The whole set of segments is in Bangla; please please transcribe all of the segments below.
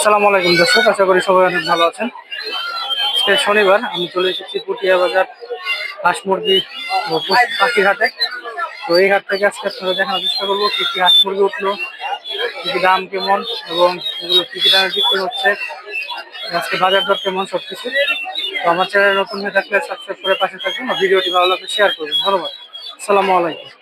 আসসালামু আলাইকুম দর্শক, আশা করি সবাই অনেক ভালো আছেন। আজকে শনিবার, আমি চলে এসেছি পুটিয়া বাজার, হাঁস মুরগি পাখির হাটে। তো এই হাট থেকে আজকে আপনারা দেখানোর চেষ্টা করব, কী কী হাঁস মুরগি উঠল, কী কী দাম কেমন, এবং এগুলো কী কী দামে বিক্রি হচ্ছে আজকে বাজার দর কেমন সব কিছু তো আমার চ্যানেল নতুন হয়ে থাকলে সাবস্ক্রাইব করে পাশে থাকবেন ভিডিওটি ভালো লাগলে শেয়ার করবেন। ধন্যবাদ। আসসালামু আলাইকুম।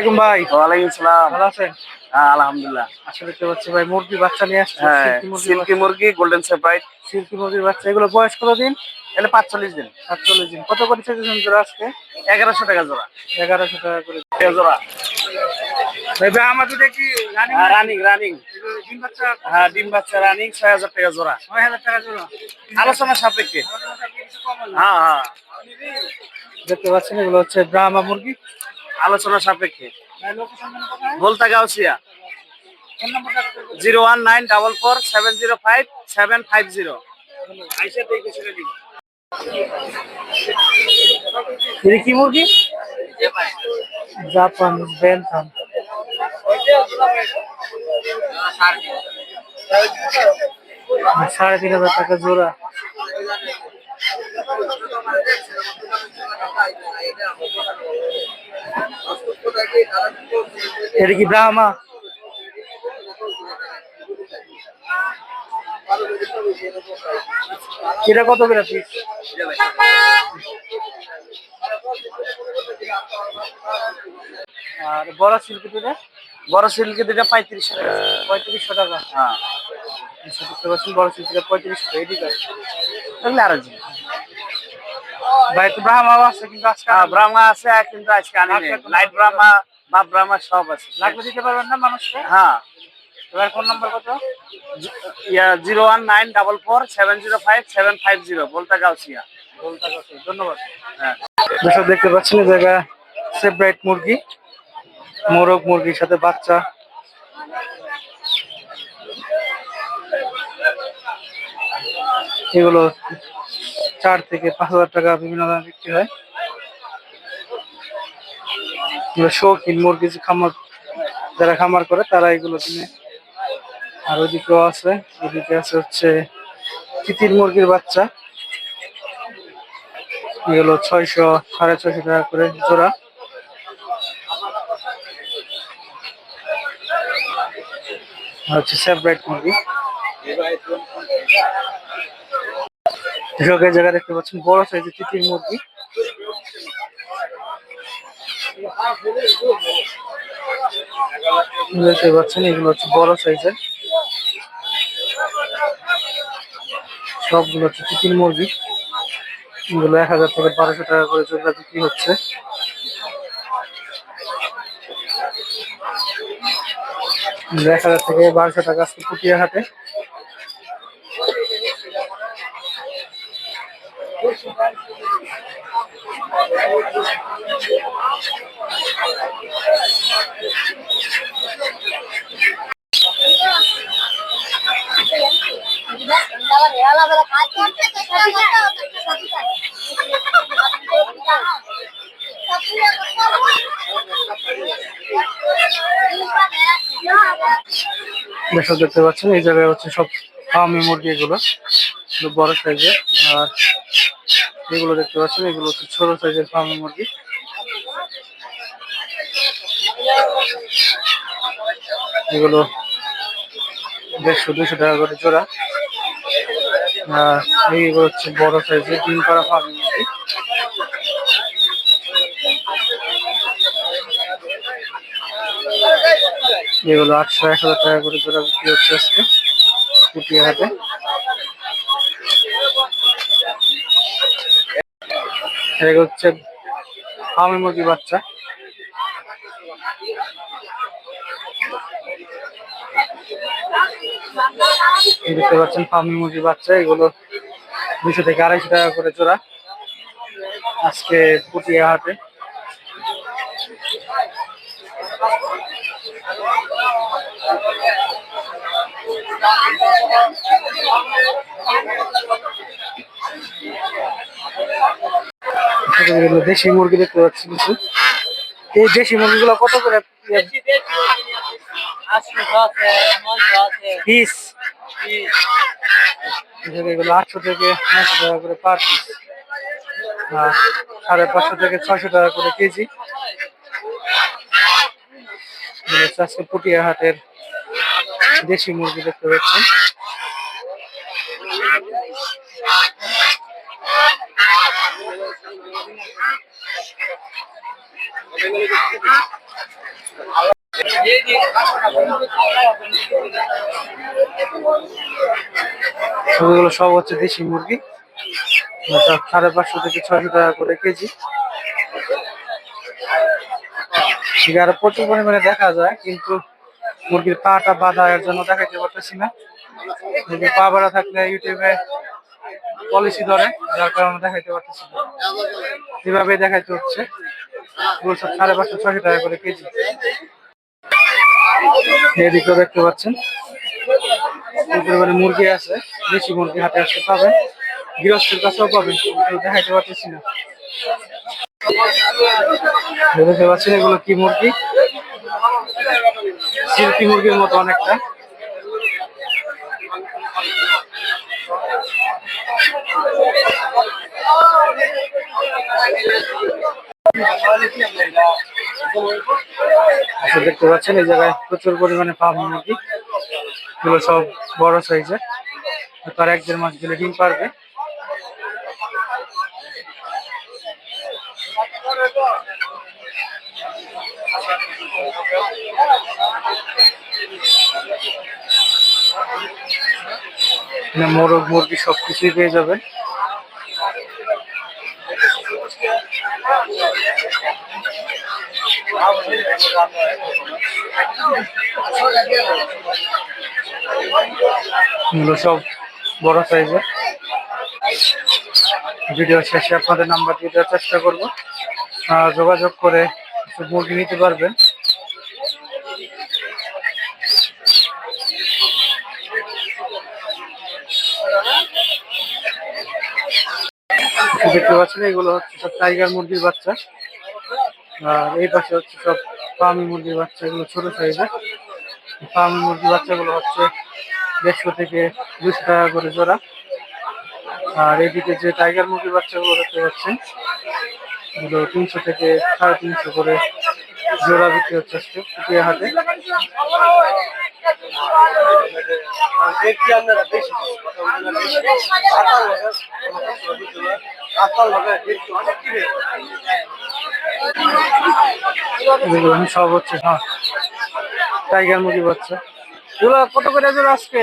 আলাইকুম ভাই। ওয়ালাইকুম সালাম। ভালো আছেন? হ্যাঁ আলহামদুলিল্লাহ। আসলে দেখতে পাচ্ছি ভাই মুরগি বাচ্চা নিয়ে আসছে হ্যাঁ সিল্কি মুরগি গোল্ডেন সেপাইট সিল্কি মুরগির বাচ্চা এগুলো বয়স কত দিন এটা পাঁচচল্লিশ দিন। সাতচল্লিশ দিন। কত করে চেয়েছেন জোড়া আজকে? এগারোশো টাকা জোড়া। এগারোশো টাকা করে জোড়া। ভাই ভাই আমার দুটো কি রানিং রানিং ডিম বাচ্চা? হ্যাঁ ডিম বাচ্চা রানিং ছয় হাজার টাকা জোড়া। নয় হাজার টাকা জোড়া। আলোচনা সাপেক্ষে। হ্যাঁ হ্যাঁ। দেখতে পাচ্ছেন এগুলো হচ্ছে ব্রাহ্মা মুরগি। আলোচনা সাপেক্ষে। বলতা Gausia? Zero one nine double four seven zero five seven five zero. কি মুরগি? জাপান বেনথাম। সাড়ে তিন হাজার টাকা জোড়া। এটা কি ব্রাহ্মা? এটা কত করে পিস আর বড় সিল্কি দুটা? বড় সিল্কি দুটা পঁয়ত্রিশশো টাকা। পঁয়ত্রিশশো টাকা। হ্যাঁ। বড় সিল্কিটা পঁয়ত্রিশশো। তাহলে আর ভাই তো আছে কিন্তু আজকে হ্যাঁ ব্রাহ্মা আছে কিন্তু আজকে আনি লাইট ব্রাহ্মা বা ব্রাহ্মা সব আছে। লাগবে দিতে পারবেন না মানুষকে? হ্যাঁ। এবার ফোন নাম্বার কত? Zero one nine double four seven zero five seven five zero বলতা গাউসিয়া বলতে আছে। ধন্যবাদ। হ্যাঁ। দেখতে পাচ্ছেন জায়গা সেপারেট মুরগি মোরগ মুরগির সাথে বাচ্চা। এগুলো চার থেকে পাঁচ হাজার টাকা বিভিন্ন দামে বিক্রি হয়। শৌখিন মুরগি খামার, যারা খামার করে তারা এগুলো কিনে। আর ওইদিকেও আছে ওইদিকে আছে হচ্ছে তিতির মুরগির বাচ্চা। এগুলো ছয়শো, সাড়ে ছয়শো টাকা করে জোড়া। হচ্ছে সেপারেট মুরগি। কৃষকের জায়গা দেখতে পাচ্ছেন, বড় সাইজের তিতির মুরগি। দেখতে পাচ্ছেন, এগুলো হচ্ছে বড় সাইজের সবগুলো হচ্ছে তিতির মুরগি। এগুলো এক হাজার থেকে বারোশো টাকা করে জোড়া বিক্রি হচ্ছে। এক হাজার থেকে বারোশো টাকা আজকে পুটিয়া হাটে। দেখতে পাচ্ছেন এই জায়গায় হচ্ছে সব ফার্মি মুরগি এগুলো বড় সাইজের আর এগুলো দেখতে পাচ্ছেন, এগুলো হচ্ছে ছোট সাইজের ফার্মি মুরগি। এগুলো দেড়শো দুশো টাকা করে জোড়া। আর এইগুলো হচ্ছে বড় সাইজের ডিম করা ফার্মি মুরগি। এগুলো আটশো, এক হাজার টাকা করে জোড়া বিক্রি হচ্ছে আজকে পুটিয়া হাটে। এগুলো হচ্ছে ফার্মি মুরগি বাচ্চা দেখতে পাচ্ছেন ফার্মি মুরগির বাচ্চা, এগুলো দুশো থেকে আড়াইশো টাকা করে জোড়া। আজকে পুটিয়া হাটে। দেশি মুরগি দেখতে পাচ্ছি কিছু। এই দেশি মুরগিগুলো কত করে? পিস। এগুলো আটশো থেকে নশো টাকা করে পার পিস সাড়ে পাঁচশো থেকে ছয়শো টাকা করে কেজি। আজকে পুটিয়া হাটের দেশি মুরগি দেখতে পাচ্ছেন। সব হচ্ছে দেশি মুরগি। সাড়ে পাঁচশো থেকে ছয়শো টাকা করে কেজি। আরও প্রচুর পরিমাণে দেখা যায়, কিন্তু মুরগির পাটা বাঁধা এর জন্য দেখাইতে পারতেছি না। পা বাঁধা থাকলে ইউটিউবে পলিসি ধরে, যার কারণে দেখাইতে পারতেছি এভাবে দেখাইতে হচ্ছে? সাড়ে পাঁচশো ছয়শো টাকা করে কেজি। এদিকেও দেখতে পাচ্ছেন। মুরগি আছে, দেশি মুরগি হাতে আসতে পাবেন গৃহস্থের কাছেও পাবেন দেখাইতে পারতেছি না। দেখতে পাচ্ছেন এগুলো কি মুরগি? সিল্কি মুরগির মতো অনেকটা। দেখতে পাচ্ছেন, এই জায়গায় প্রচুর পরিমাণে ফার্ম মুরগি। এগুলো সব বড় সাইজের তার এক দেড় মাস গেলে ডিম পারবে। মোরগ, মুরগি সব কিছুই পেয়ে যাবেন। এগুলো সব বড় সাইজের ভিডিও শেষে আপনাদের নাম্বার দিয়ে দেওয়ার চেষ্টা করব। যোগাযোগ করে মুরগি নিতে পারবেন। দেখতে পাচ্ছেন এগুলো হচ্ছে সব টাইগার মুরগির বাচ্চা। আর এই পাশে হচ্ছে সব ফার্মি মুরগির বাচ্চা এগুলো ছোট সাইজের। ফার্মি মুরগির বাচ্চাগুলো হচ্ছে দেড়শো থেকে দুশো টাকা করে জোড়া। আর এদিকে যে টাইগার মুরগির বাচ্চাগুলো দেখতে পাচ্ছেন, এগুলো তিনশো থেকে সাড়ে তিনশো করে জোড়া বিক্রি হচ্ছে আজকে পুটিয়া হাটে। এগুলো সব হচ্ছে হ্যাঁ। টাইগার মুরগি বাচ্চা। এগুলো কত করে জোড়া আজকে?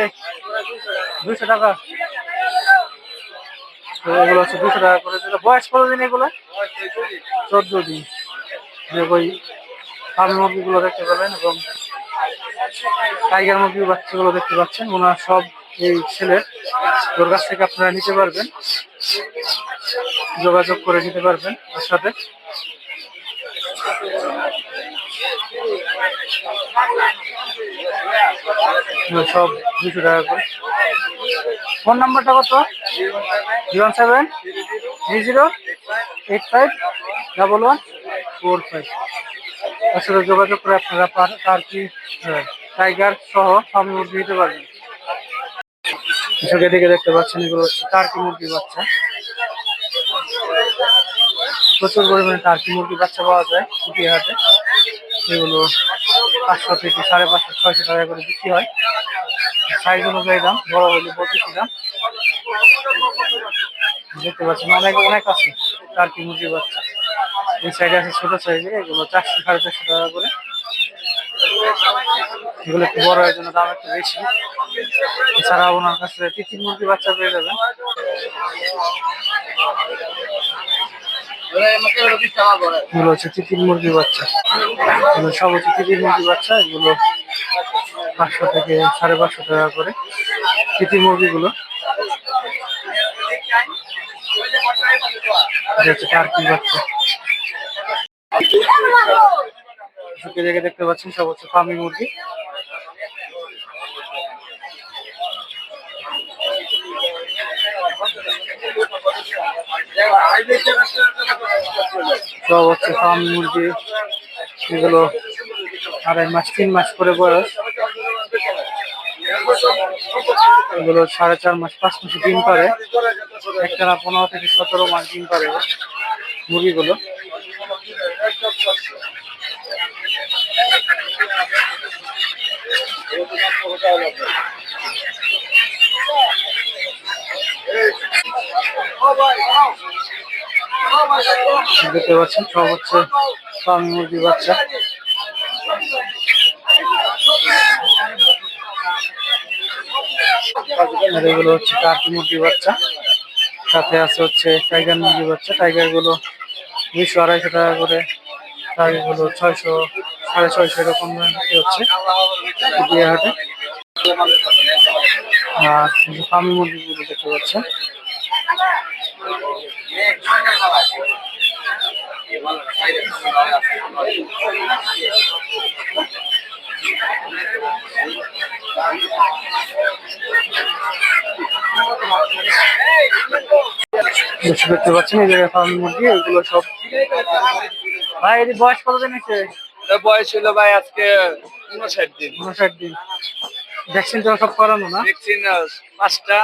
দুশো টাকা। এগুলো হচ্ছে দুশো টাকা করে বয়স কতদিন এগুলো? চোদ্দ দিন যে ওই ফার্মি মুরগিগুলো দেখতে পেলেন এবং টাইগার মুরগির বাচ্চাগুলো দেখতে পাচ্ছেন। ওনার সব এই ছেলের ওর কাছ থেকে আপনারা নিতে পারবেন। যোগাযোগ করে নিতে পারবেন ওর সাথে। সব দুশো টাকা করে। ফোন নাম্বারটা কত? Zero seven three zero eight five double one four five. তার সাথে যোগাযোগ করে আপনারা টার্কি আহ, টাইগার সহ সব মুরগি নিতে পারবেন। দিকে দেখতে পাচ্ছেন এগুলো হচ্ছে কি মুরগির বাচ্চা। প্রচুর পরিমাণে টার্কি মুরগির বাচ্চা পাওয়া যায় পুটিয়া হাটে। এগুলো পাঁচশো থেকে সাড়ে পাঁচশো, ছয়শো টাকা করে বিক্রি হয়। সাইজ অনুযায়ী দাম, বড় হলে বত্রিশ দাম। দেখতে পাচ্ছেন অনেক অনেক আছে টার্কি মুরগির বাচ্চা। এই সাইডে আছে ছোট সাইজের এগুলো চারশো, সাড়ে চারশো টাকা করে। এগুলো একটু বড় হয় জন্য দাম একটু বেশি। এছাড়া ওনার কাছে তিতির মুরগি বাচ্চা পেয়ে যাবেন। এগুলো হচ্ছে তিতির মুরগির বাচ্চা। এগুলো সব হচ্ছে তিতির মুরগির বাচ্চা এগুলো পাঁচশো থেকে সাড়ে পাঁচশো টাকা করে চিটি মুরগিগুলো। এটা হচ্ছে টার্কি বাচ্চা। দেখতে পাচ্ছেন সব হচ্ছে ফার্মি মুরগি। সব হচ্ছে ফার্ম, মুরগি, এগুলো আড়াই মাস, তিন মাস করে বয়স। এগুলো সাড়ে চার মাস, পাঁচ মাস ডিম পারে। একটানা পনেরো থেকে সতেরো মাস ডিম পারে মুরগিগুলো। দেখতে পাচ্ছেন, সব হচ্ছে ফার্ম মুরগি বাচ্চা। আর এগুলো হচ্ছে টার্কি মুরগি বাচ্চা। সাথে আছে হচ্ছে টাইগার মুরগি বাচ্চা। টাইগারগুলো দুইশো আড়াইশো টাকা করে। টাইগারগুলো ছয়শো, সাড়ে ছয়শো এরকম হচ্ছে হাটে আর ফার্মি মুরগিগুলো দেখতে পাচ্ছেন। দেখতে পাচ্ছেন এই জায়গায় ফার্মি মুরগি এগুলো সব। ভাই এর বয়স কতদিন এর বয়স হলো ভাই আজকে উনষাট দিন। উনষাট দিন। ভ্যাকসিন তো সব করানো না? ভ্যাকসিন পাঁচটা।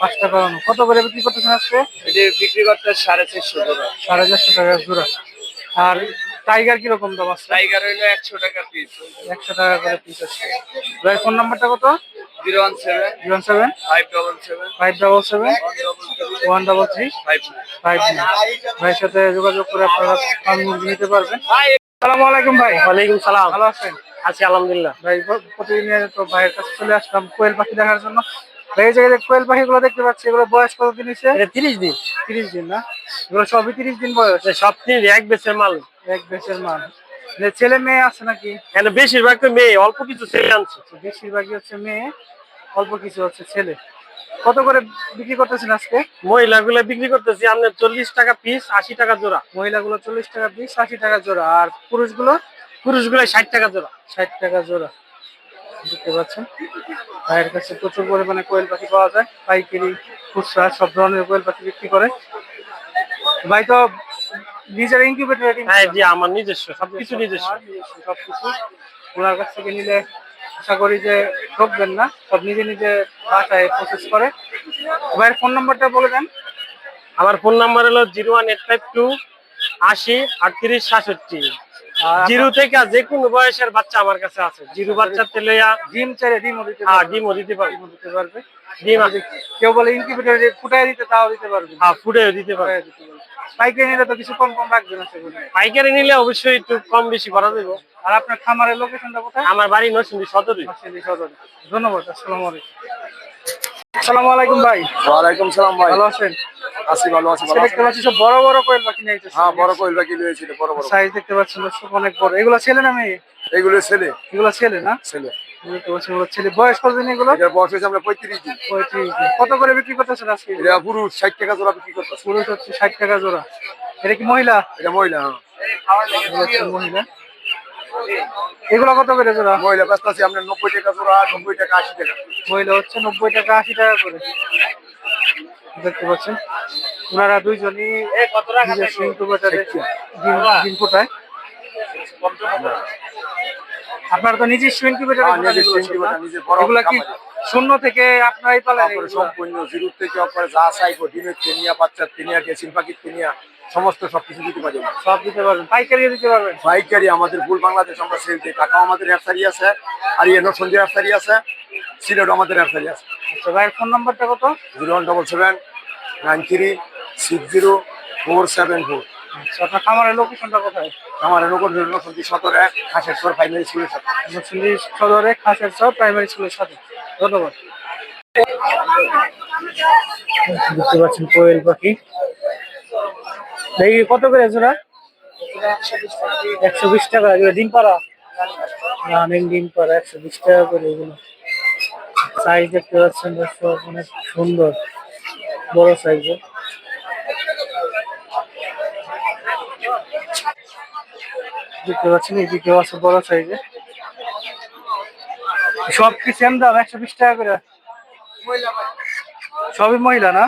পাঁচটা করানো। কত করে বিক্রি করতেছেন আজকে? এটি বিক্রি করতে সাড়ে চারশো টাকা সাড়ে চারশো টাকা জোড়া। আর টাইগার কীরকম দাম আছে? টাইগার হইল একশো টাকা পিস একশো টাকা করে পিস আছে। ভাই ফোন নাম্বারটা কত? Zero one seven. Zero seven. Five double seven. Five double seven. One double three. Five five ভাইয়ের সাথে যোগাযোগ করে আপনারা নিতে পারবেন। সালামু আলাইকুম ভাই। ওয়ালাইকুম সালাম। ভালো আছেন? আছি আলহামদুলিল্লাহ। ভাই প্রতিদিন তো ভাইয়ের কাছে চলে আসলাম কোয়েল পাখি দেখার জন্য। ভাই এই জায়গায় কোয়েল পাখিগুলো দেখতে পাচ্ছি এগুলো বয়স কতদিন হয়েছে? এটা তিরিশ দিন। তিরিশ দিন না? এগুলো সবই তিরিশ দিন বয়স? সব তিন এক বেচের মাল। এক দেশের মাল। ছেলে মেয়ে আছে নাকি? এখানে বেশিরভাগ তো মেয়ে অল্প কিছু ছেলে আনছে। বেশিরভাগই হচ্ছে মেয়ে অল্প কিছু হচ্ছে ছেলে। কত করে বিক্রি করতেছেন আজকে? মহিলাগুলো বিক্রি করতেছি আপনার চল্লিশ টাকা পিস আশি টাকা জোড়া। মহিলাগুলো চল্লিশ টাকা পিস আশি টাকা জোড়া। আর পুরুষগুলো? পুরুষগুলো ষাট টাকা জোড়া। ষাট টাকা জোড়া। দেখতে পাচ্ছেন? ভাইয়ের কাছে প্রচুর পরিমাণে কোয়েল পাখি পাওয়া যায়। পাইকারি খুচরা সব ধরনের কোয়েল পাখি বিক্রি করে। ভাই তো নিজের ইনকিউবেটর হ্যাঁ জি আমার নিজস্ব সবকিছু নিজস্ব। সবকিছু। ওনার কাছ থেকে নিলে আশা করি যে ঠকবেন না সব নিজে নিজে বাসায় প্রসেস করে। ভাইয়ের ফোন নাম্বারটা বলে দেন। আমার ফোন নাম্বার হলো zero one eight five two আশি আটত্রিশ সাতষট্টি। জিরো থেকে যে কোনো বয়সের বাচ্চা আমার কাছে আছে। জিরো বাচ্চা তেলে ডিম চাইলে ডিমও দিতে হ্যাঁ পারবে। ডিমও দিতে পারি ডিমও দিতে পারবে। ডিম যদি কেউ বলে ইনকিউবেটরে ফুটাই দিতে তাও দিতে পারবে। হ্যাঁ ফুটেও দিতে পারি দিতে পারবে। পাইকারি নিলে তো কিছু কম কম রাখবে না সেগুলো পাইকারি নিলে অবশ্যই একটু কম বেশি করা দেবো আর আপনার খামারের লোকেশনটা কোথায়? আমার বাড়ি নরসিংদী সদরই নরসিংদী সদরে। ধন্যবাদ আসসালামু আলাইকুম। আসসালামু আলাইকুম ভাই। ওয়ালাইকুম সালাম ভাই। ভালো আছেন? আছি ভালো আছি আজকে দেখতে পাচ্ছি সব বড় বড় কোয়েল পাখি নিয়ে হ্যাঁ বড় কোয়েল পাখি লয়েছিল বড় বড়। সাইজ দেখতে পাচ্ছেন দর্শক অনেক বড়। এগুলো ছেলে না মেয়ে? এগুলো ছেলে। এগুলো ছেলে না? ছেলে। ছেলে। বয়স কতদিন এগুলো? বয়স হয়েছে আমরা পঁয়ত্রিশ দিন। পঁয়ত্রিশ দিন। কত করে বিক্রি করতেছেন আজকে? এটা পুরুষ ষাট টাকা জোড়া বিক্রি করতেছে। পুরুষ হচ্ছে ষাট টাকা জোড়া। এটা কি মহিলা? এটা মহিলা হ্যাঁ। মহিলা। এগুলো কত করে জোড়া? মহিলা ব্যস্ত আছে আপনার নব্বই টাকা জোড়া নব্বই টাকা আশি টাকা। মহিলা হচ্ছে নব্বই টাকা আশি টাকা করে। দেখতে পাচ্ছেন? ওনারা দুইজনই ডিম ডিম ফোটায় আপনারা তো নিজস্ব ইনকিউবেটরে হ্যাঁ, এগুলো নিজের বড় এগুলা কি শূন্য থেকে আপনারাই পালেন এগুলা? সম্পূর্ণ জিরুর থেকে অপরে যা চাইব ডিমের তেনিয়া বাচ্চার তেনিয়া ডেসিন পাখির তেনিয়া সমস্ত সবকিছু দিতে পারি আমরা। সব দিতে পারবেন। পাইকারি দিতে পারবেন। পাইকারি আমাদের ফুল বাংলাদেশ আমরা সেল দিই। ঢাকাও আমাদের নার্সারি আছে আর ইয়ে নরসন্দী নার্সারি আছে সিলেট আমাদের নার্সারি আছে। আচ্ছা ভাইয়ের ফোন নাম্বারটা কত? Zero one double seven nine three six zero four seven four. আচ্ছা আপনার খামারের লোকেশনটা কোথায়? আমার নগর নরসন্দী সদরে হাসেশ্বর প্রাইমারি স্কুলের সাথে। নরসিংদী সদরে খাসের সব প্রাইমারি স্কুলের সাথে। ধন্যবাদ। দেখতে পাচ্ছেন কোয়েল পাখি। দেখি, কত করে জোড়া একশো বিশ টাকা এগুলো, ডিম পাড়া? রানিং ডিম করা একশো বিশ টাকা করে এগুলো। সাইজ দেখতে পাচ্ছেন দর্শক, অনেক সুন্দর, বড় সাইজের দেখতে পাচ্ছেন এদিকেও আছে বড় সাইজের সব কি সেম দাম, একশো বিশ টাকা করে। সবই মহিলা না?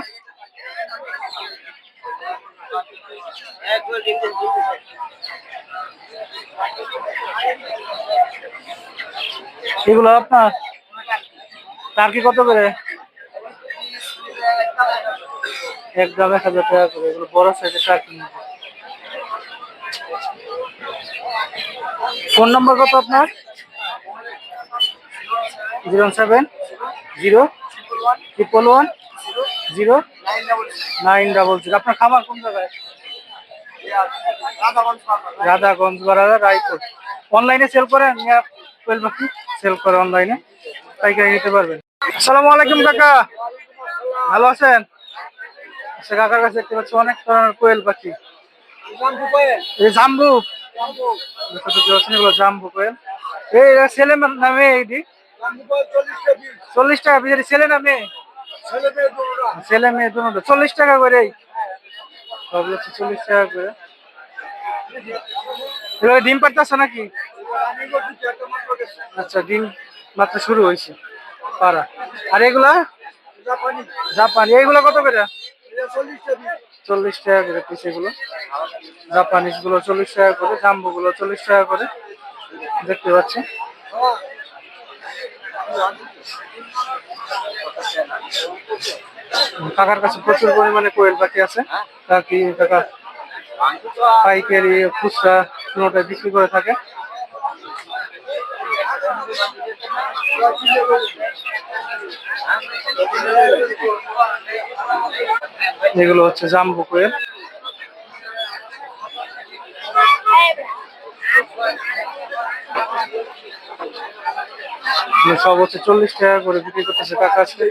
এগুলো আপনার টার্কি কত করে? একদম এক হাজার টাকা করে। এগুলো বড় সাইজের টার্কি ফোন নম্বর কত আপনার? Zero seven, zero triple one zero nine double zero. আপনার খামার কোন জায়গায়? রাধাগঞ্জ বারাদা রায়পুর অনলাইনে সেল করেন পাখি সেল করে অনলাইনে পাইকারি নিতে পারবেন। আসসালামু আলাইকুম, কাকা। ভালো আছেন? আচ্ছা কাকার কাছে দেখতে পাচ্ছি অনেক ধরনের কোয়েল পাখি। জাম্বু। জাম্বু কোয়েল। এই ছেলে নামে এইটি চল্লিশ টাকা পিছনে ছেলে না মেয়ে? ছেলে মেয়ে দুটো চল্লিশ টাকা করে চল্লিশ টাকা করে। ডিম পাড়তেছে নাকি? আচ্ছা ডিম মাত্র শুরু হয়েছে। পাড়া। আর এগুলা? জাপানি। এগুলো কত করে? চল্লিশ টাকা করে পিস এগুলো। জাপানিজগুলো চল্লিশ টাকা করে জাম্বু গুলো চল্লিশ টাকা করে। দেখতে পাচ্ছি কাকার কাছে প্রচুর পরিমাণে কোয়েল পাখি আছে। তা কি কাকা পাইকারি খুচরা কোনোটা বিক্রি করে থাকে। এগুলো হচ্ছে জাম্বু কোয়েল। সব হচ্ছে চল্লিশ টাকা করে বিক্রি করতেছে কাকা আজকে।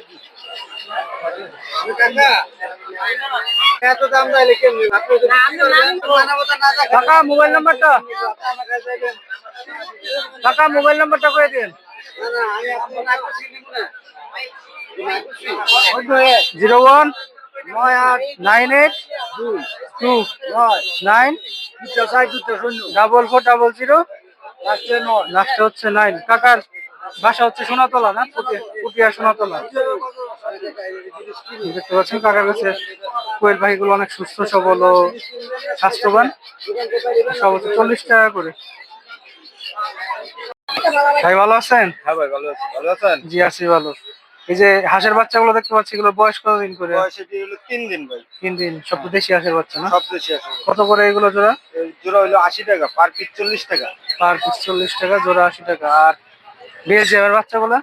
কাকা মোবাইল নাম্বারটা? কাকা মোবাইল নাম্বারটা করে দিন। জিরো ওয়ান নয় আট নাইন এইট দুই টু নয় নাইন দুটো ছয় দুটো শূন্য। ডাবল ফোর ডাবল জিরো লাস্টে হচ্ছে নাইন। কাকার বাসা হচ্ছে সোনাতলা না? পুটিয়া সোনাতলা। দেখতে পাচ্ছেন কাকার কাছে কোয়েল পাখিগুলো অনেক সুস্থ সবল ও স্বাস্থ্যবান। সব হচ্ছে চল্লিশ টাকা করে। ভাই ভালো আছেন? হ্যাঁ ভাই ভালো আছি। ভালো আছেন? জি আছি ভালো। এই যে হাঁসের বাচ্চাগুলো দেখতে পাচ্ছি এগুলো বয়স কতদিন করে? বয়স এটি হলো? তিন দিন ভাই। তিন দিন সব দেশি হাঁসের বাচ্চা না? সব দেশে আছে কত করে এগুলো জোড়া? জোড়া হলো আশি টাকা পার পিস চল্লিশ টাকা। পার পিস চল্লিশ টাকা জোড়া আশি টাকা। আর বেলজিয়ামের বাচ্চাগুলো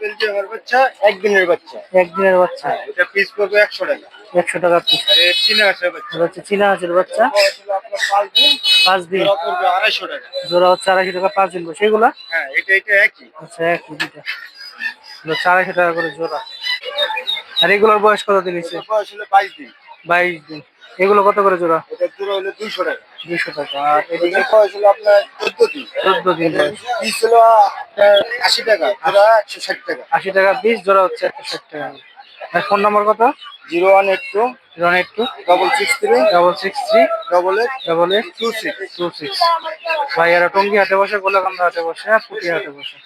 বেলজিয়ামের বাচ্চা একদিনের বাচ্চা। একদিনের বাচ্চা। এটা পিস পড়বে একশো টাকা। একশো টাকা পিস চীনা বাচ্চা। হচ্ছে চীনা হাঁসের বাচ্চা। পাঁচ দিন। পাঁচ দিন। আড়াইশো টাকা। জোড়া হচ্ছে আড়াইশো টাকা পাঁচ দিন। হ্যাঁ এটা এটা একই। আচ্ছা দুটা হচ্ছে আড়াইশো টাকা করে জোড়া। আর এগুলোর বয়স কত দিন বয়স হলো বাইশ দিন। বাইশ দিন। এগুলো কত করে জোড়া? এটা জোড়া হলো দুইশো টাকা। দুইশো টাকা। আর এদিকে আপনার চোদ্দ দিন? চোদ্দ দিন পিস হলো আপনার আশি টাকা জোড়া একশো ষাট টাকা। আশি টাকা পিস জোড়া হচ্ছে একশো ষাট টাকা। আর ফোন নম্বর কত? Zero one eight two one eight two double six three double six three double eight double eight two six. Two six. ভাইয়ারা টঙ্গি হাটে বসে গোলাকান্দা হাটে বসে আর পুটি হাটে বসে।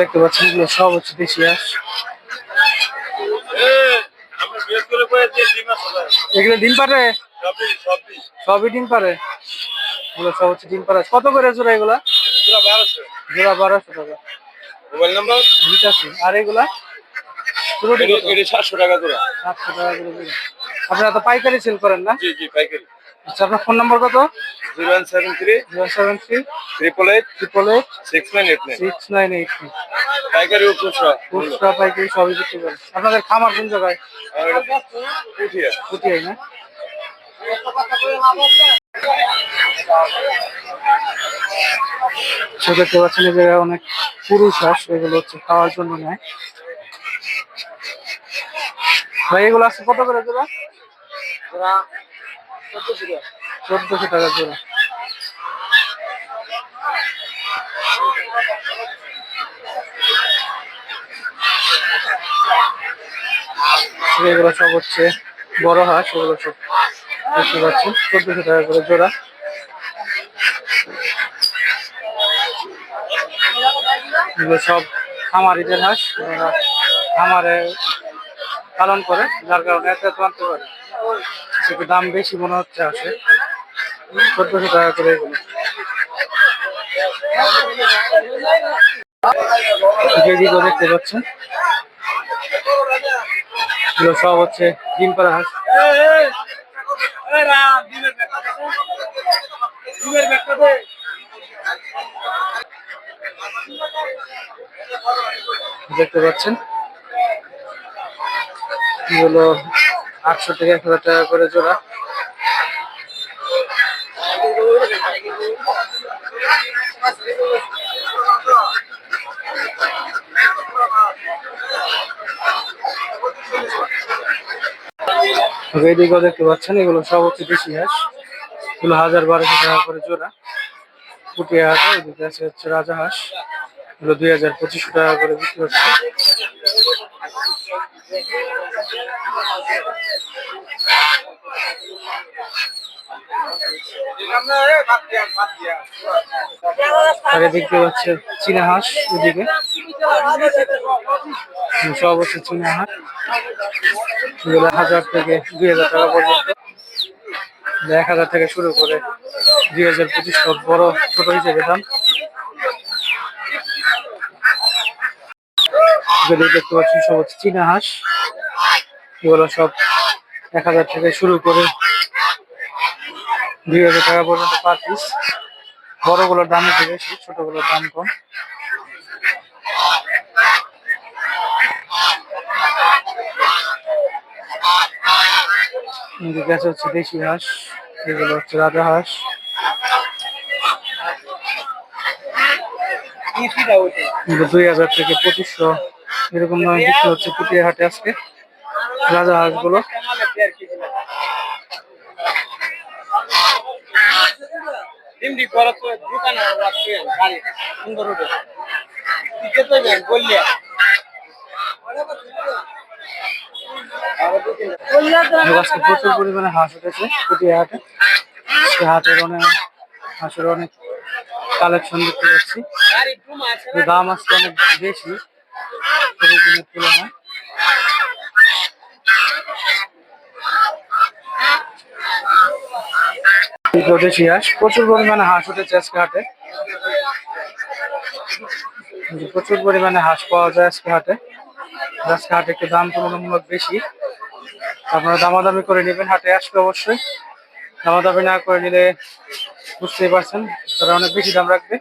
দেখতে পাচ্ছি সব হচ্ছে দেশি হাঁস। এগুলো ডিম পারে? সবই ডিম পারে? এগুলো সব হচ্ছে ডিম পারে। কত করে জোড়া এগুলা? জোড়া বারোশো। টাকা। Mobile number? ঠিক আছে। আর এগুলা? পুরোটি কত? এটা সাতশো টাকা করে। সাতশো টাকা করে জোড়া। আপনারা তো পাইকারি সেল করেন না? জি জি পাইকারি। আচ্ছা আপনার ফোন নম্বর কত? Zero one seven three zero seven three triple eight triple eight six nine eight nine six nine eight পাইকারি ও খুচরা খুচরা পাইকারি সবই বিক্রি করেন। আপনাদের খামার কোন জায়গায়? পুঠিয়া পুটিয়াই না? সে দেখতে পাচ্ছেন এই জায়গায় অনেক পুরুষ হাঁস এগুলো হচ্ছে খাওয়ার জন্য নেয়। ভাই এগুলো আছে কত করে জোড়া চোদ্দশো টাকা জোড়া এগুলো সব হচ্ছে বড় হাঁস, এগুলো সব দেখতে পাচ্ছেন, চোদ্দশো টাকা করে জোড়া। এগুলো সব খামারিদের হাঁস খামারে পালন করে, যার কারণে এত আনতে পারে একটু দাম বেশি মনে হচ্ছে আসে। চোদ্দশো টাকা করে এগুলো। যেদিকেও দেখতে পাচ্ছেন সব হচ্ছে ডিম পাড়া হাঁস। দেখতে পাচ্ছেন আটশো থেকে এক হাজার টাকা করে জোড়া। এদিকেও দেখতে পাচ্ছেন, এগুলো সব হচ্ছে দেশি হাঁস। এগুলো হাজার বারোশো টাকা করে জোড়া। পুটিয়া হাটে এদিকে আছে হচ্ছে রাজা হাঁস। এগুলো দুই হাজার পঁচিশশো টাকা করে বিক্রি হচ্ছে। আর এদিকে হচ্ছে চীনা হাঁস সব হচ্ছে চীনা হাঁস হাজার থেকে দুই হাজার টাকা পর্যন্ত। এক হাজার থেকে শুরু করে দুই হাজার পঁচিশ বড়, ছোট হিসেবে দাম। এগুলো দেখতে পাচ্ছেন সব হচ্ছে চীনা হাঁস। এগুলো সব এক হাজার থেকে শুরু করে দুই হাজার টাকা পর্যন্ত পার পিস বড়গুলোর দাম একটু বেশি, ছোটগুলোর দাম কম। এদিকে আছে হচ্ছে দেশি হাঁস, এগুলো হচ্ছে রাজা হাঁস। দুই হাজার থেকে পঁচিশশো এরকম দামে বিক্রি হচ্ছে পুটিয়া হাটে আজকে। রাজা হাঁসগুলো। প্রচুর পরিমাণে হাঁস উঠেছে পুটিয়া হাটে হাটের অনেক হাঁসের অনেক কালেকশন দেখতে পাচ্ছি। দাম আজকে অনেক বেশি তুলনায়। হাঁস, প্রচুর পরিমাণে হাঁস উঠেছে আজকে হাটে। প্রচুর পরিমাণে হাঁস পাওয়া যায় আজকে হাটে। আজকে হাটে একটু দাম তুলনামূলক বেশি। আপনারা দামাদামি করে নেবেন হাটে আসলে অবশ্যই। দামাদামি না করে নিলে বুঝতেই পারছেন তারা অনেক বেশি দাম রাখবে।